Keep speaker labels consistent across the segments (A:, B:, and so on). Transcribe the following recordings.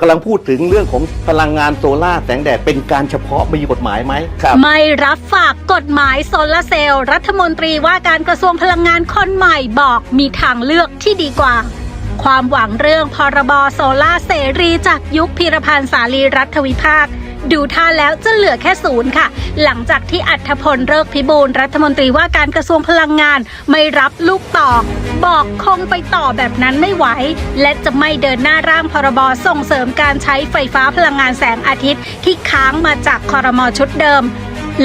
A: กำลังพูดถึงเรื่องของพลังงานโซลาร์แสงแดดเป็นการเฉพาะมีกฎหมายไหมครับ
B: ไม่รับฝากกฎหมายโซลาร์เซลล์รัฐมนตรีว่าการกระทรวงพลังงานคนใหม่บอกมีทางเลือกที่ดีกว่า ความหวังเรื่องพรบโซลาร์เสรีจากยุคพิรพันธ์สาลีรัฐวิภาค ดูท่าแล้วจะเหลือแค่ศูนย์ค่ะ หลังจากที่อัธพลเลิกพิบูลรัฐมนตรีว่าการกระทรวงพลังงานไม่รับลูกต่อ บอกคงไปต่อแบบนั้นไม่ไหว และจะไม่เดินหน้าร่างพรบส่งเสริมการใช้ไฟฟ้าพลังงานแสงอาทิตย์ ที่ค้างมาจากคอรมอชุดเดิม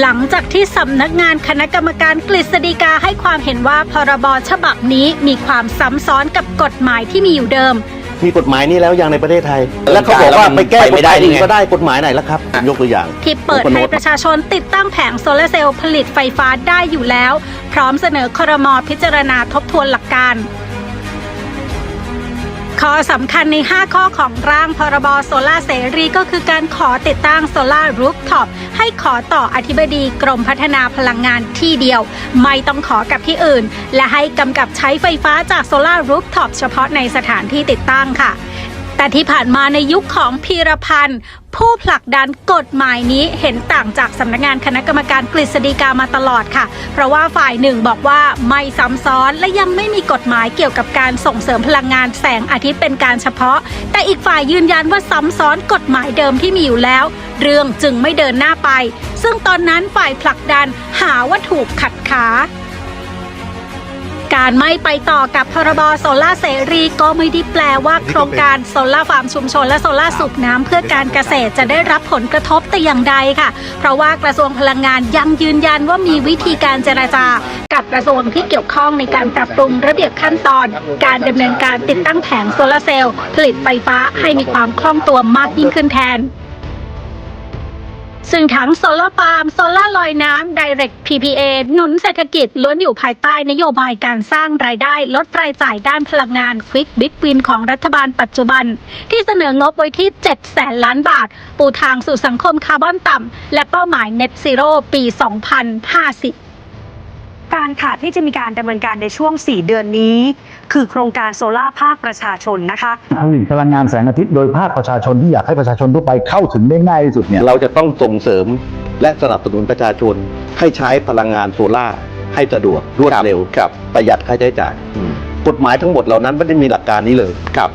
B: หลังจากที่สำนักงานคณะกรรมการกฤษฎีกาให้ความเห็นว่าพรบฉบับนี้มีความซ้ำซ้อนกับกฎหมายที่มีอยู่เดิม
A: มีกฎหมายนี้แล้วยังในประเทศไทย
C: เออ
A: แล้วเขาบอกว่าไปแก้
C: ไป
A: ก
C: ไม่
A: ฎห
C: ได้
A: มาย
C: นี่
A: อื่น
C: ไง
A: ก็ได้กฎหมายไหนแล้วครับผมยกตัวอย่าง
B: ที่เปิด
A: ผมก็
B: ให้
A: โน้ต
B: ประชาชนติดตั้งแผงโซลาร์เซลล์ผลิตไฟฟ้าได้อยู่แล้ว พร้อมเสนอครมพิจารณาทบทวนหลักการ ข้อสำคัญใน 5 ข้อของร่างพรบโซลาเสรีก็คือการขอติดตั้งโซลารูฟท็อปให้ขอต่ออธิบดีกรมพัฒนาพลังงานที่เดียว ไม่ต้องขอกับที่อื่น และให้กำกับใช้ไฟฟ้าจากโซลารูฟท็อปเฉพาะในสถานที่ติดตั้งค่ะ แต่ที่ผ่านมาในยุคของพีรพันธ์ผู้ผลักดันกฎหมายนี้เห็นต่างจากสำนักงานคณะกรรมการกฤษฎีกามาตลอดค่ะ เพราะว่าฝ่ายหนึ่งบอกว่าไม่ซ้ำซ้อนและยังไม่มีกฎหมายเกี่ยวกับการส่งเสริมพลังงานแสงอาทิตย์เป็นการเฉพาะ แต่อีกฝ่ายยืนยันว่าซ้ำซ้อนกฎหมายเดิมที่มีอยู่แล้ว เรื่องจึงไม่เดินหน้าไป ซึ่งตอนนั้นฝ่ายผลักดันหาว่าถูกขัดขา การไม่ไปต่อกับพรบโซล่าเสรีก็ไม่ได้แปลว่าโครงการโซล่าฟาร์มชุมชนและโซล่าสูบน้ำเพื่อการเกษตรจะได้รับผลกระทบแต่อย่างใดค่ะ เพราะว่ากระทรวงพลังงานยังยืนยันว่ามีวิธีการเจราจา กับกระทรวงที่เกี่ยวข้องในการปรับปรุงระเบียบขั้นตอน การดำเนินการติดตั้งแผงโซลาเซลล์ผลิตไฟฟ้าให้มีความคล่องตัวมากยิ่งขึ้นแทนซึ่งทั้งโซลาร์ฟาร์มโซลาร์ลอยน้ำ Direct PPA หนุนเศรษฐกิจล้วนอยู่ภายใต้นโยบายการสร้างรายได้ ลดรายจ่ายด้านพลังงาน Quick Big Win ของรัฐบาลปัจจุบัน ที่เสนองบไว้ที่ 7 แสนล้านบาท ปูทางสู่สังคมคาร์บอนต่ำ และเป้าหมาย Net Zero ปี 2050
D: การค่ะที่จะมีการดำเนินการในช่วง 4 เดือนนี้ คือโครงการโซล่าภาคประชาชนนะคะ
E: ผลิตพลังงานแสงอาทิตย์โดยภาคประชาชนที่อยากให้ประชาชนทั่วไปเข้าถึงได้ง่ายที่สุดเนี่ย
A: เราจะต้องส่งเสริมและสนับสนุนประชาชน ให้ใช้พลังงานโซลาให้สะดวกรวดเร็ว
C: รับ
A: ประหยัดค่าใช้จ่ายกฎหมายทั้งหมดเหล่านั้นไม่ได้มีหลักการนี้เลย
C: ครับ